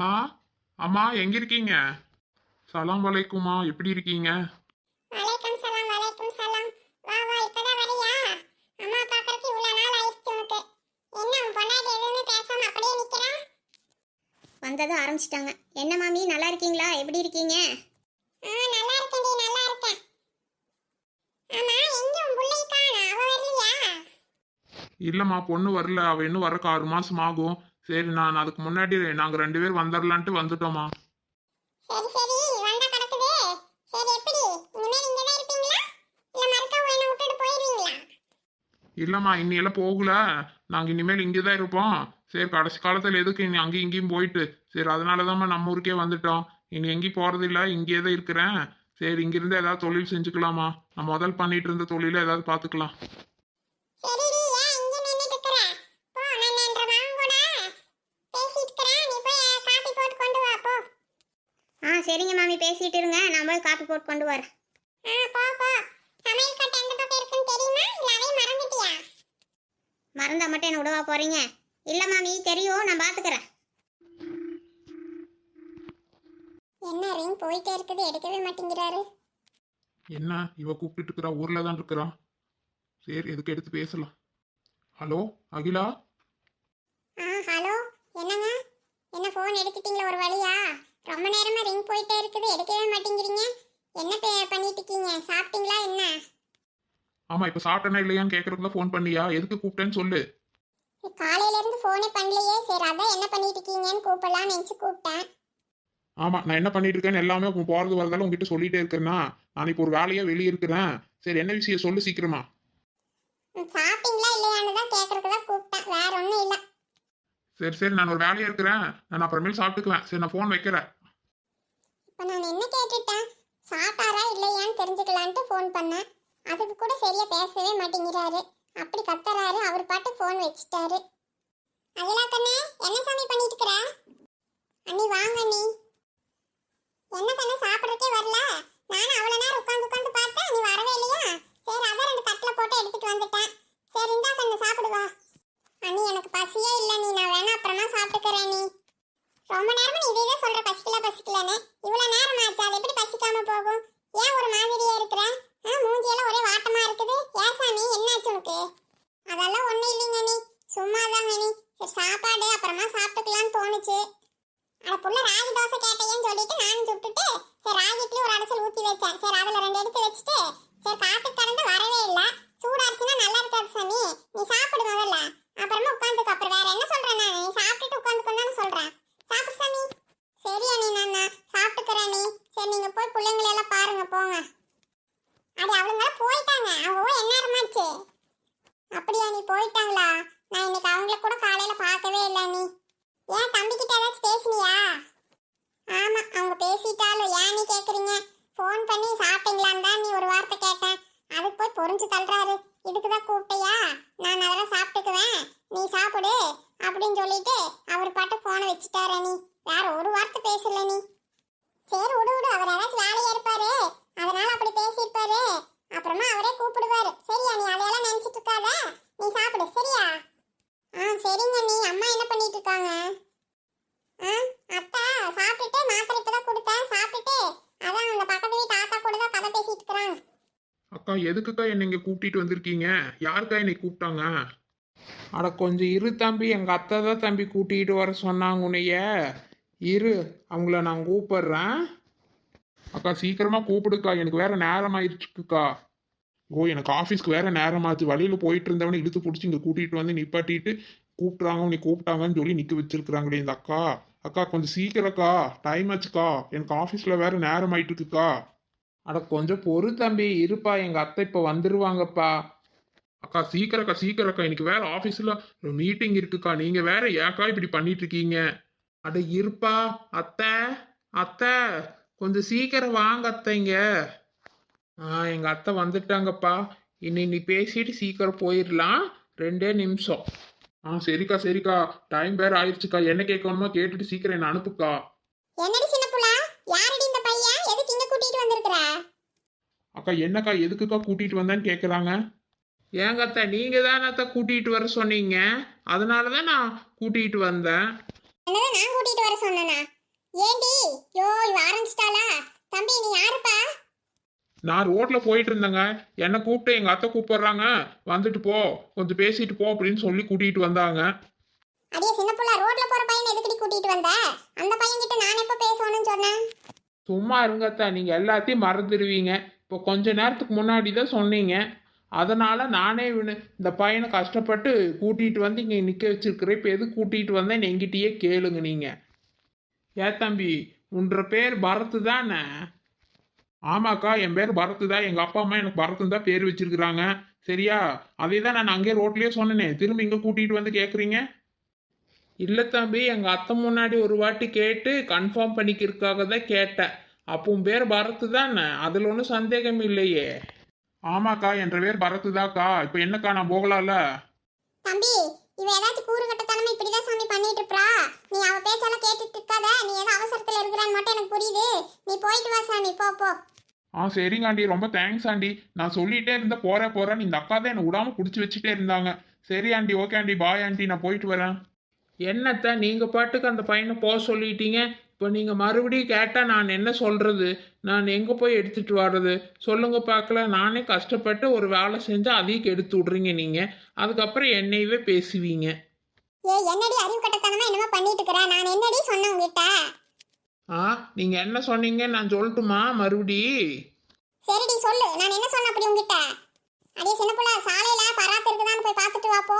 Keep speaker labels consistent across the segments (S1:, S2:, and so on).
S1: அம்மா அம்மா எங்க இருக்கீங்க சலாம் வலைக்குமா எப்படி இருக்கீங்க?
S2: வலைக்கம் சலாம் வலைக்கம் சலாம். வா வா இப்பதான் வரியா? அம்மா பாக்குறதுக்கு இவ்வளவு நாள் ஆயிடுச்சு உனக்கு. என்ன உன் பொண்டாட்டி எதுவுமே பேசாம அப்படியே நிக்கிறா?
S3: வந்ததும் ஆரம்பிச்சிட்டாங்க. என்ன மாமி நல்லா இருக்கீங்களா? எப்படி இருக்கீங்க?
S2: ஆ நல்லா இருக்கேன்டி நல்லா இருக்கேன். ஆமா எங்க உன் புள்ளை காணோம் அவ வரலையா?
S1: இல்லம்மா பொண்ணு வரல. அவ இன்னும் வரக்கு ஆறு மாசம் ஆகும். சரி நான் அதுக்கு முன்னாடி நாங்க ரெண்டு பேரும் வந்துடலான்ட்டு வந்துட்டோமா
S2: சரி சரி. வந்தா கிடக்குது. சரி எப்படி? இனிமேல் இங்க தான் இருப்பீங்களா? இல்ல மறுக்கா உன்னை விட்டுட்டு போயிருவீங்களா?
S1: இல்லம்மா இன்னியெல்லாம் போகல. நாங்க இனிமேல் இங்கே தான் இருப்போம். சரி கடைசி காலத்துல எதுக்கு இனி அங்கேயும் இங்கேயும் போயிட்டு? சரி அதனாலதாம்மா நம்ம ஊருக்கே வந்துட்டோம். இனி எங்கேயும் போறது இல்ல இங்கேயே தான் இருக்கிறேன். சரி இங்கிருந்து ஏதாவது தொழில் செஞ்சுக்கலாமா? நான் முதல் பண்ணிட்டு இருந்த தொழில ஏதாவது பார்த்துக்கலாம்
S2: சரிடி ஏன் இங்க நின்னுட்டு இருக்கற போ நான் என்ற மாமன் கூட பேசிட்டு இருக்கறேன் நீ போய் காபி போட்டு கொண்டு வா போ
S3: ஆ சரிங்க மாமி பேசிட்டு இருங்க நான் போய் காப்பி போட்டு கொண்டு வரேன்
S2: ஆ போ போ சமையல் கட்டு எந்த பக்கம் இருக்குன்னு தெரியுமா இல்ல அதையும் மறந்துட்டியா
S3: மறந்தா மட்டும் என்ன விடவா போறீங்க? இல்ல மாமி தெரியும் நான் பாத்துக்கிறேன்.
S2: என்ன ரிங் போயிட்டே இருக்குது எடுக்கவே மாட்டேங்கிறாரு.
S1: என்ன இவ கூப்பிட்டு இருக்கிறா ஊர்ல தான் இருக்கிறா? சரி எதுக்கு எடுத்து பேசலாம். ஹலோ அகிலா?
S2: ஆ ஹலோ என்னங்க? என்ன ஃபோன் எடுத்துட்டீங்களா ஒரு வழியா? ரொம்ப நேரமா ரிங் போயிட்டே இருக்குது எடுக்கவே மாட்டேங்கிறீங்க. என்ன பண்ணிட்டு இருக்கீங்க சாப்பிட்டீங்களா என்ன?
S1: ஆமா இப்ப சாப்பிட்டனா இல்லையான்னு கேக்குறதுக்குள்ள ஃபோன் பண்ணியா? எதுக்கு கூப்பிட்டேன்னு சொல்லு.
S2: காலையில இருந்து ஃபோனே பண்ணலையே? சரி அதான் என்ன பண்ணிட்டு இருக்கீங்கன்னு கூப்பிடலாம்னு நினைச்சு கூப்பிட்டேன்.
S1: ஆமா நான் என்ன பண்ணிட்டு இருக்கேன்னு எல்லாமே போறது வரதாலும் உங்ககிட்ட சொல்லிட்டே இருக்கிறேன்னா நான் இப்போ ஒரு வேலையா வெளியே இருக்கிறேன். சரி என்ன விஷயம் சொல்லு சீக்கிரமா.
S2: சாப்பிட்டீங்களா இல்லையான்னு தான் கேட்கறதுக்கு தான் கூப்பிட்டேன். வேற ஒன்றும் இல்லை.
S1: சரி சரி நான் ஒரு வேலையா இருக்கிறேன். நான் அப்புறமேல் சாப்பிட்டுக்குவேன். சரி நான் ஃபோன் வைக்கிறேன்.
S2: இப்போ நான் என்ன கேட்டுட்டேன்? சாப்பிட்டாரா இல்லையான்னு தெரிஞ்சுக்கலான்ட்டு ஃபோன் பண்ணேன். அதுக்கு கூட சரியா பேசவே மாட்டேங்கிறாரு. அப்படி கத்துறாரு. அவர் பாட்டு ஃபோன் வச்சுட்டாரு. அதெல்லாம் கண்ணே என்ன சாமி பண்ணிட்டு இருக்கிற அண்ணி வாங்க அண்ணி என்ன கண்ணு சாப்பிட்றதுக்கே வரல நானும் அவ்வளோ நேரம் உட்காந்து உட்காந்து பார்த்தேன் நீ வரவே இல்லையா சரி அதான் ரெண்டு தட்டில் போட்டு எடுத்துட்டு வந்துட்டேன் சரி இந்தா கண்ணு சாப்பிடுவா அண்ணி எனக்கு பசியே இல்லை நீ நான் வேணா அப்புறமா சாப்பிட்டுக்கிறேன் நீ ரொம்ப நேரமா நீ இதே சொல்ற பசிக்கல பசிக்கலன்னு இவ்வளவு நேரம் ஆச்சு அது எப்படி பசிக்காம போகும் ஏன் ஒரு மாதிரியா இருக்கிற ஆ, மூஞ்சியெல்லாம் ஒரே வாட்டமா இருக்குது ஏன் சாமி என்னாச்சு உனக்கு அதெல்லாம் ஒண்ணும் இல்லைங்க நீ சும்மா தாங்க நீ சரி சாப்பாடு அப்புறமா சாப்பிட்டுக்கலாம்னு தோணுச்சு அட புள்ள ராகி தோசை கேட்டையேன்னு சொல்லிட்டு நானும் சுட்டுட்டு சரி ராகி இட்லி ஒரு அடைசல் ஊத்தி வச்சேன் சரி அதுல ரெண்டு எடுத்து வச்சுட்டு சரி காத்து கடந்து வரவே இல்ல சூடாச்சுன்னா நல்லா இருக்காது சாமி நீ சாப்பிடு முதல்ல அப்புறமா உட்காந்துக்கு அப்புறம் வேற என்ன சொல்றேன் நான் நீ சாப்பிட்டுட்டு உட்காந்துக்கணும் சொல்றேன் சாப்பிடு சாமி சரி அண்ணி நான் நான் சாப்பிட்டுக்கிறேன் அண்ணி சரி நீங்க போய் பிள்ளைங்களை எல்லாம் பாருங்க போங்க. அது அவளுங்க போயிட்டாங்க. அவங்க போய் என்ன நேரமாச்சு அப்படியா நீ போயிட்டாங்களா? நான் இன்னைக்கு அவங்கள கூட காலையில பார்க்கவே இல்லை நீ. ஏன் தம்பிக்கிட்ட ஏதாச்சும் பேசுனியா? ஆமா அவங்க பேசிட்டாலும் ஏன் நீ கேக்குறீங்க? ஃபோன் பண்ணி சாப்பிட்டீங்களான்னு தான் நீ ஒரு வார்த்தை கேட்டேன். அதுக்கு போய் பொறிஞ்சு தள்ளுறாரு. இதுக்கு தான் கூப்பிட்டியா? நான் அதெல்லாம் சாப்பிட்டுக்குவேன். நீ சாப்பிடு அப்படின்னு சொல்லிட்டு அவர் பாட்டு போனை வச்சுட்டாரு நீ. வேற ஒரு வார்த்தை பேசல நீ. சரி விடு விடு. அவர் ஏதாச்சும் வேலையா இருப்பாரு. அதனால அப்படி பேசியிருப்பாரு. அப்புறமா அவரே கூப்பிடுவாரு. சரியா நீ அதையெல்லாம் நினைச்சிட்டு இருக்காத. நீ சாப்பிடு சரியா? ஆ சரிங்க நீ அம்மா என்ன பண்ணிட்டு இருக்காங்க? ஆ அத்தா சாப்பிட்டுட்டு மாத்திரை இப்பதான் கொடுத்தேன். சாப்பிட்டுட்டு அதான் அந்த பக்கத்து வீட்டு ஆத்தா கூட தான் கதை பேசிட்டு இருக்கிறாங்க.
S1: அக்கா எதுக்குக்கா என்னை இங்க கூப்பிட்டு வந்திருக்கீங்க? யாருக்கா என்னை கூப்பிட்டாங்க? அட கொஞ்சம் இரு தம்பி. எங்கள் அத்தை தான் தம்பி கூட்டிகிட்டு வர சொன்னாங்க உன்னைய. இரு அவங்கள நான் கூப்பிடுறேன். அக்கா சீக்கிரமா கூப்பிடுக்கா. எனக்கு வேற நேரம் ஆயிடுச்சுக்கா ஓ எனக்கு ஆஃபீஸ்க்கு வேற நேரமாச்சு. வழியில் போயிட்டு இருந்தவனை இழுத்து பிடிச்சி இங்கே கூட்டிகிட்டு வந்து நிப்பாட்டிட்டு கூப்பிட்றாங்க உன்னை கூப்பிட்டாங்கன்னு சொல்லி நிற்க வச்சிருக்கிறாங்களே இந்த அக்கா. அக்கா கொஞ்சம் சீக்கிரக்கா. டைம் ஆச்சுக்கா. எனக்கு ஆஃபீஸில் வேற நேரம் ஆயிட்டு இருக்குக்கா அட கொஞ்சம் பொறு தம்பி. இருப்பா. எங்கள் அத்தை இப்போ வந்துருவாங்கப்பா. அக்கா சீக்கிரக்கா சீக்கிரக்கா. இன்னைக்கு வேற ஆஃபீஸில் மீட்டிங் இருக்குக்கா. நீங்கள் வேற ஏக்கா இப்படி பண்ணிட்டு இருக்கீங்க? அட இருப்பா அத்தை அத்தை கொஞ்சம் சீக்கிரம் வாங்க அத்தைங்க. ஆ எங்க அத்தை வந்துட்டாங்கப்பா. இன்னி நீ பேசிட்டு சீக்கிரம் போயிடலாம் ரெண்டே நிமிஷம். ஆ சரிக்கா சரிக்கா. டைம் வேற ஆயிடுச்சுக்கா என்ன கேட்கணுமோ கேட்டுட்டு சீக்கிரம் என்ன அனுப்புக்கா.
S2: என்னடி சின்ன புள்ளா? யாரடி இந்த பையன்? எதுக்கு இங்க கூட்டிட்டு வந்திருக்கிற?
S1: அக்கா என்னக்கா எதுக்குக்கா கூட்டிட்டு வந்தேன்னு கேக்குறாங்க? ஏங்க அத்தை நீங்க தானே அத்தை கூட்டிட்டு வர சொன்னீங்க. அதனால தான் நான் கூட்டிட்டு வந்தேன்.
S2: என்னதான் நான் கூட்டிட்டு வர சொன்னனா? ஏண்டி? யோ இவ ஆரம்பிச்சிட்டாளா? தம்பி நீ யாருப்பா?
S1: நான் ரோட்ல போயிட்டு இருந்தேங்க என்னை கூப்பிட்டு எங்க அத்தை கூப்பிடுறாங்க. வந்துட்டு போ. கொஞ்சம் பேசிட்டு போ அப்படின்னு சொல்லி கூட்டிட்டு வந்தாங்க.
S2: அடியே சின்ன புள்ள ரோட்ல போற பையன் எதுக்கடி கூட்டிட்டு வந்த? அந்த பையன் கிட்ட நான் எப்ப பேசணும்னு சொன்னேன்?
S1: சும்மா இருங்க அத்தை. நீங்க எல்லாத்தையும் மறந்துடுவீங்க. இப்போ கொஞ்ச நேரத்துக்கு முன்னாடி தான் சொன்னீங்க. அதனால் நானே இந்த பையனை கஷ்டப்பட்டு கூட்டிகிட்டு வந்து இங்கே நிற்க வச்சுருக்கிறேன். இப்போ எது கூட்டிகிட்டு வந்தேன் எங்கிட்டயே கேளுங்க நீங்கள் ஏ தம்பி உன்ற பேர் பரத்து தானே? ஆமாக்கா என் பேர் பரத்து தான். எங்கள் அப்பா அம்மா எனக்கு பரத்து தான் பேர் வச்சிருக்கிறாங்க. சரியா? அதே தான் நான் அங்கேயே ரோட்லேயே சொன்னேனே. திரும்ப இங்கே கூட்டிகிட்டு வந்து கேட்குறீங்க இல்லை தம்பி எங்கள் அத்தை முன்னாடி ஒரு வாட்டி கேட்டு கன்ஃபார்ம் பண்ணிக்கிறதுக்காக தான் கேட்டேன். அப்போ உன் பேர் பரத் தானே? அதில் ஒன்றும் சந்தேகம் இல்லையே. ஆமாக்கா என்ற பேர் பரத் தாக்கா இப்போ என்னக்கா நான் போகலாம்ல
S2: தம்பி இவ ஏதாச்சும் கூறு கட்டத்தனமா இப்படிதான் சாமி பண்ணிட்டு இருப்பா நீ அவ பேச்செல்லாம் கேட்டுட்டு இருக்காத நீ ஏதோ அவசரத்துல இருக்கிறான்னு மட்டும் எனக்கு புரியுது. நீ போயிட்டு வா சாமி போ போ.
S1: ஆ சரிங்க ஆண்டி. ரொம்ப தேங்க்ஸ் ஆண்டி. நான் சொல்லிட்டே இருந்த போற போறேன்னு இந்த அக்கா தான் என்னை விடாம பிடிச்சி வச்சுட்டே இருந்தாங்க. சரி aunty okay aunty. Bye aunty. நான் போயிட்டு வரேன். என்னத்த நீங்க பாட்டுக்கு அந்த பையனை போக சொல்லிட்டீங்க. இப்போ நீங்க மறுபடியும் கேட்டா நான் என்ன சொல்றது? நான் எங்க போய் எடுத்துட்டு வர்றது? சொல்லுங்க பார்க்கல. நானே கஷ்டப்பட்டு ஒரு வேலை செஞ்சு அதையும் கெடுத்து விட்றீங்க நீங்க. அதுக்கப்புறம் என்னையவே பேசுவீங்க.
S2: ஏ என்னடி அறிவு கட்டத்தனமா என்னமோ பண்ணிட்டு இருக்கிற? நான் என்னடி சொன்னேன் உங்ககிட்ட?
S1: ஆ நீங்க என்ன சொன்னீங்க? நான் சொல்லட்டுமா மறுபடி?
S2: சரிடி சொல்லு. நான் என்ன சொன்னேன் அப்படி உங்ககிட்ட? அடியே சின்ன புள்ள சாலையில பராத்து இருக்குதான்னு போய் பார்த்துட்டு வா போ.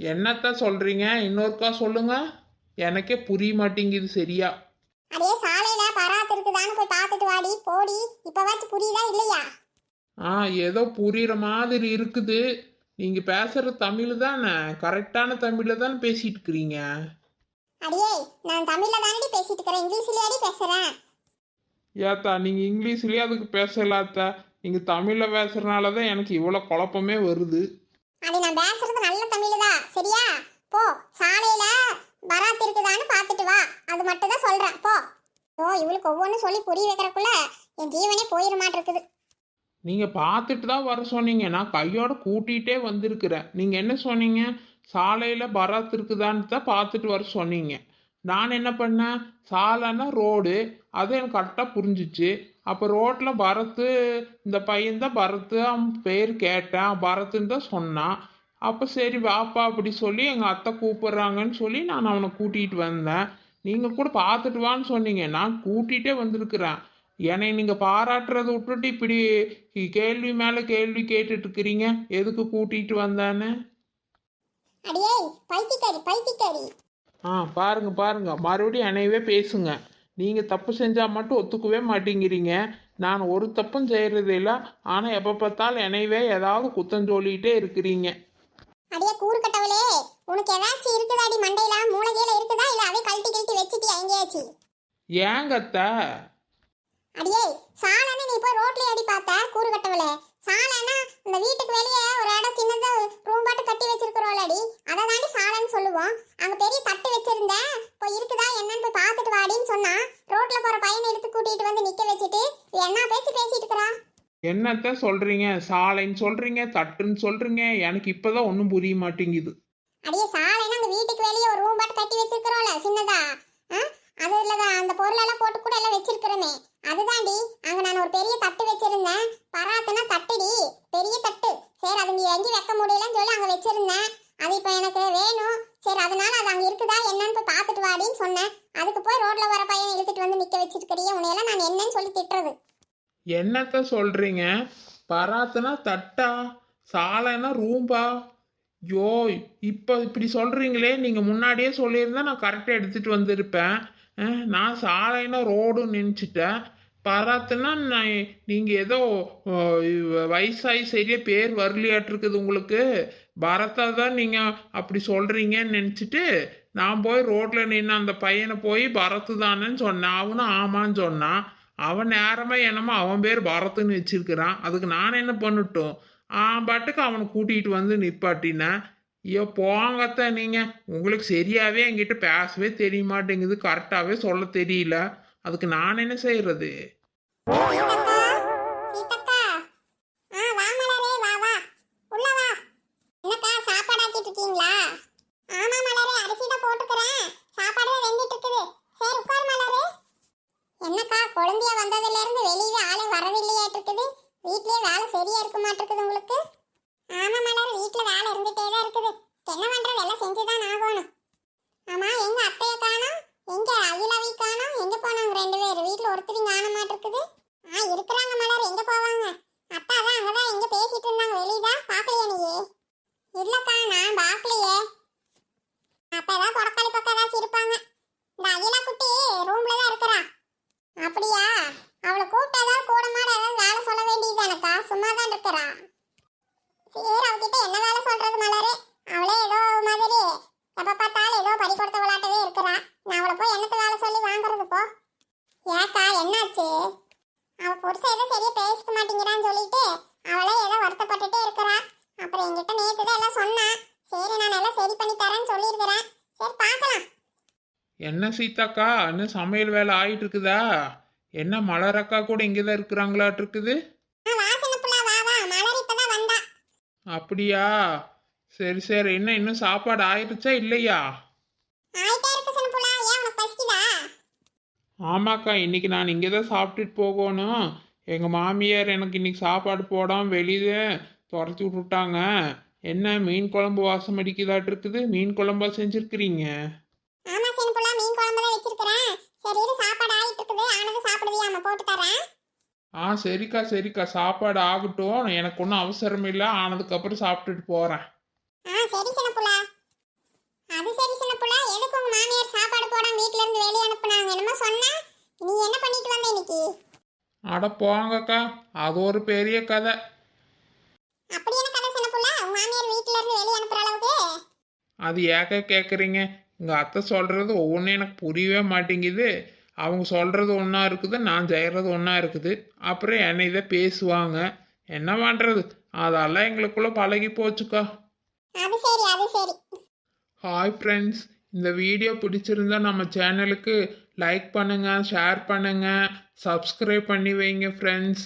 S1: என்னத்த சொல்றீங்க? இன்னொருக்கா சொல்லுங்க. எனக்கே புரிய மாட்டேங்குது சரியா?
S2: அடியே சாலையில பராத்து இருக்குதான்னு போய் பார்த்துட்டு வாடி போடி. இப்பவாச்சும் புரியுதா இல்லையா?
S1: ஆ ஏதோ புரியுற மாதிரி இருக்குது. நீங்க பேசுற தமிழ் தானே? கரெக்டான தமிழ்ல தானே பேசிட்டு இருக்கிறீங்க?
S2: அடியே நான் தமிழ்ல தானடி பேசிட்டு இருக்கிறேன். இங்கிலீஷ்லயாடி பேசுறேன்?
S1: ஏத்தா நீங்க இங்கிலீஷ்லயே அதுக்கு பேசலாத்தா. நீங்க தமிழ்ல பேசுறதுனால தான் எனக்கு இவ்வளோ குழப்பமே வருது.
S2: அடி நான் பேசுறது நல்ல தமிழ் தான். சரியா? போ சாலையில பராத் இருக்குதான்னு பார்த்துட்டு வா. அது மட்டும் தான் சொல்கிறேன் போ. ஓ இவளுக்கு ஒவ்வொன்றும் சொல்லி புரிய வைக்கிறக்குள்ள என் ஜீவனே போயிட
S1: நீங்கள் பார்த்துட்டு தான் வர சொன்னீங்க. நான் கையோட கூட்டிகிட்டே வந்திருக்கிறேன். நீங்கள் என்ன சொன்னீங்க? சாலையில் பராத் இருக்குதான்னு தான் பார்த்துட்டு வர சொன்னீங்க. நான் என்ன பண்ணேன்? சாலைன்னா ரோடு. அது எனக்கு கரெக்டாக புரிஞ்சிச்சு. அப்போ ரோட்டில் பரத்து இந்த பையன் தான் பரத்து. அவன் பேர் கேட்டேன். பரத்துன்னு தான் சொன்னான். அப்போ சரி வாப்பா அப்படி சொல்லி எங்கள் அத்தை கூப்பிட்றாங்கன்னு சொல்லி நான் அவனை கூட்டிகிட்டு வந்தேன். நீங்கள் கூட பார்த்துட்டு வான்னு சொன்னீங்க. நான் கூட்டிகிட்டே வந்திருக்கிறேன். என்னை நீங்கள் பாராட்டுறதை விட்டுட்டு இப்படி கேள்வி மேலே கேள்வி கேட்டுட்டு இருக்கிறீங்க. எதுக்கு கூட்டிகிட்டு
S2: பைத்தியக்காரி
S1: ஆ பாருங்க பாருங்க. மறுபடியும் என்னையவே பேசுங்க. நீங்கள் தப்பு செஞ்சால் மட்டும் ஒத்துக்கவே மாட்டேங்கிறீங்க. நான் ஒரு தப்பும் செய்கிறது இல்லை ஆனால் எப்போ பார்த்தாலும் என்னையவே ஏதாவது குத்தம் சொல்லிகிட்டே இருக்கிறீங்க.
S2: அடியே கூறு கட்டவளே உனக்கு ஏதாச்சும் இருக்குதாடி மண்டையில? மூளைகையில இருக்குதா? இல்ல அதை கழட்டி கழட்டி வச்சுட்டியா எங்கேயாச்சும்
S1: ஏங்க அத்தை
S2: அடியே சாலைன்னு நீ போய் ரோட்ல அடி பார்த்த கூறு கட்டவளே. சாலைன்னா இந்த வீட்டுக்கு வெளியே ஒரு இடம் சின்னதா ரூம் பாட்டு கட்டி வச்சிருக்கிறோம்லடி அதை தாண்டி சாலைன்னு சொல்லுவோம். அங்க பெரிய தட்டு வச்சிருந்தேன் போய் இருக்குதா என்னன்னு போய் பார்த்துட்டு வாடின்னு சொன்னா ரோட்ல போற பையனை எடுத்து கூட்டிட்டு வந்து நிக்க வச்சுட்டு என்ன பேச்சு பேசிட்டு இருக்கிறா?
S1: என்னத்த சொல்றீங்க? சாலைன்னு சொல்றீங்க தட்டுன்னு சொல்றீங்க. எனக்கு இப்பதான் ஒன்றும் புரிய மாட்டேங்குது.
S2: அடியே சாலைன்னா அந்த வீட்டுக்கு வெளியே ஒரு ரூம் பாட்டு கட்டி வச்சிருக்கிறோம்ல சின்னதா? ஆ? அதுல அந்த அந்த பொருளெல்லாம் போட்டு கூட எல்லாம் வச்சிருக்கிறோமே. அதுதான்டி அங்க நான் ஒரு பெரிய தட்டு வச்சிருந்தேன். பராத்துனா தட்டுடி பெரிய தட்டு சரி அது நீ எங்கேயும் வைக்க முடியலன்னு சொல்லி அங்க வச்சிருந்தேன் அது இப்போ எனக்கு வேணும் சரி அதனால அது அங்க இருக்குதா என்னன்னு போய் பார்த்துட்டு வாடின்னு சொன்னேன் அதுக்கு போய் ரோட்ல வர பையன் இழுத்துட்டு வந்து நிக்க வச்சிருக்கிறியே உன்னையெல்லாம் நான் என்னன்னு சொல்லி திட்டுறது
S1: என்னத்த சொல்கிறீங்க பராத்துனா தட்டா சாலைன்னா ரூம்பா? யோ இப்போ இப்படி சொல்கிறீங்களே நீங்கள் முன்னாடியே சொல்லியிருந்தா நான் கரெக்டாக எடுத்துகிட்டு வந்திருப்பேன். நான் சாலைன்னா ரோடுன்னு நினச்சிட்டேன். பராத்துனா நான் நீங்கள் ஏதோ வயசாகி சரியாக பேர் வரலையாட்டிருக்குது உங்களுக்கு. பரத்தா தான் நீங்கள் அப்படி சொல்கிறீங்கன்னு நினச்சிட்டு நான் போய் ரோட்டில் நின்று அந்த பையனை போய் பரத்து தானேன்னு சொன்னேன். அவனும் ஆமான்னு சொன்னான். அவன் நேரமாக என்னமோ அவன் பேர் பரத்துன்னு வச்சிருக்கிறான். அதுக்கு நான் என்ன பண்ணட்டும்? ஆ பாட்டுக்கு அவனை கூட்டிகிட்டு வந்து நிப்பாட்டினேன் ஐயோ போங்கத்த நீங்கள் உங்களுக்கு சரியாகவே என்கிட்ட பேசவே தெரிய மாட்டேங்குது. கரெக்டாகவே சொல்ல தெரியல. அதுக்கு நான் என்ன செய்கிறது
S2: குழந்தையா வந்ததுல இருந்து வெளியில ஆளு வரதில்லையா இருக்குது வீட்லயே வேலை சரியா இருக்க மாட்டிருக்குது உங்களுக்கு? ஆமா மலர் வீட்டுல வேலை இருந்துட்டே தான் இருக்குது. என்ன பண்றது எல்லாம் செஞ்சுதான் ஆகணும். ஆமா எங்க அத்தைய காணும் எங்க அகிலாவை காணும் எங்க போனாங்க ரெண்டு பேர்? வீட்டுல ஒருத்தரும் காண மாட்டிருக்குது ஆ இருக்கிறாங்க மலர் எங்க போவாங்க? அத்தா தான் அங்கதான் எங்க பேசிட்டு இருந்தாங்க. வெளியதான் பாக்கலையா நீயே? புருஷன் ஏதோ சரியா பேசிக்க மாட்டேங்கிறான்னு சொல்லிட்டு அவளே ஏதோ வருத்தப்பட்டுட்டே இருக்கிறா. அப்புறம் என்கிட்ட நேத்து தான் எல்லாம் சொன்னா. சரி நான் எல்லாம் சரி பண்ணி தரேன்னு சொல்லியிருக்கிறேன். சரி பார்க்கலாம்.
S1: என்ன சீதாக்கா? இன்னும் சமையல் வேலை ஆயிட்டு இருக்குதா என்ன மலரக்கா கூட இங்கே தான் இருக்கிறாங்களாட்டு இருக்குது
S2: மலர்
S1: அப்படியா? சரி சரி. என்ன இன்னும் சாப்பாடு ஆயிடுச்சா இல்லையா
S2: ஆயிட்டே இருக்கு சன புள்ளா ஏன் உனக்கு பசிக்குதா
S1: ஆமாக்கா இன்னைக்கு நான் இங்கே தான் சாப்பிட்டுட்டு போகணும். எங்கள் மாமியார் எனக்கு இன்னைக்கு சாப்பாடு போடாமல் வெளியே துரத்தி விட்டுட்டாங்க. என்ன மீன் குழம்பு வாசம் அடிக்குதாட்டு இருக்குது? மீன் குழம்பா செஞ்சுருக்கிறீங்க?
S2: ஆமா சன புள்ளா மீன் குழம்பு தான் வச்சிருக்கிறேன். சரி சாப்பாடு ஆயிட்டு இருக்குது. ஆனது போட்டு தரேன்.
S1: ஆ சரிக்கா சரிக்கா. சாப்பாடு ஆகட்டும். எனக்கு ஒன்றும் அவசரம் இல்லை ஆனதுக்கப்புறம் சாப்பிட்டுட்டு போகிறேன்
S2: ஆ சரி சின்ன புள்ள அது சரி சின்ன புள்ள. எதுக்கு உங்க மாமியார் சாப்பாடு போடாம வீட்ல இருந்து வெளிய அனுப்புனாங்க? என்னமோ சொன்னா. நீ என்ன பண்ணிட்டு வந்த இன்னைக்கு?
S1: அட போங்கக்கா. அது ஒரு பெரிய கதை.
S2: அப்படி என்ன கதை சின்ன புள்ள? உங்க மாமியார் வீட்ல இருந்து வெளிய அனுப்புற அளவுக்கு?
S1: அது ஏக்க கேட்குறீங்க எங்கள் அத்தை சொல்கிறது ஒவ்வொன்றும் எனக்கு புரியவே மாட்டேங்குது. அவங்க சொல்கிறது ஒன்றா இருக்குது நான் செய்கிறது ஒன்றா இருக்குது. அப்புறம் என்னை இதை பேசுவாங்க. என்ன பண்ணுறது அதெல்லாம் எங்களுக்குள்ளே பழகி போச்சுக்கா.
S2: அது சரி அது சரி.
S1: ஹாய் ஃப்ரெண்ட்ஸ் இந்த வீடியோ பிடிச்சிருந்தா நம்ம சேனலுக்கு லைக் பண்ணுங்கள் ஷேர் பண்ணுங்கள் சப்ஸ்கிரைப் பண்ணி வைங்க ஃப்ரெண்ட்ஸ்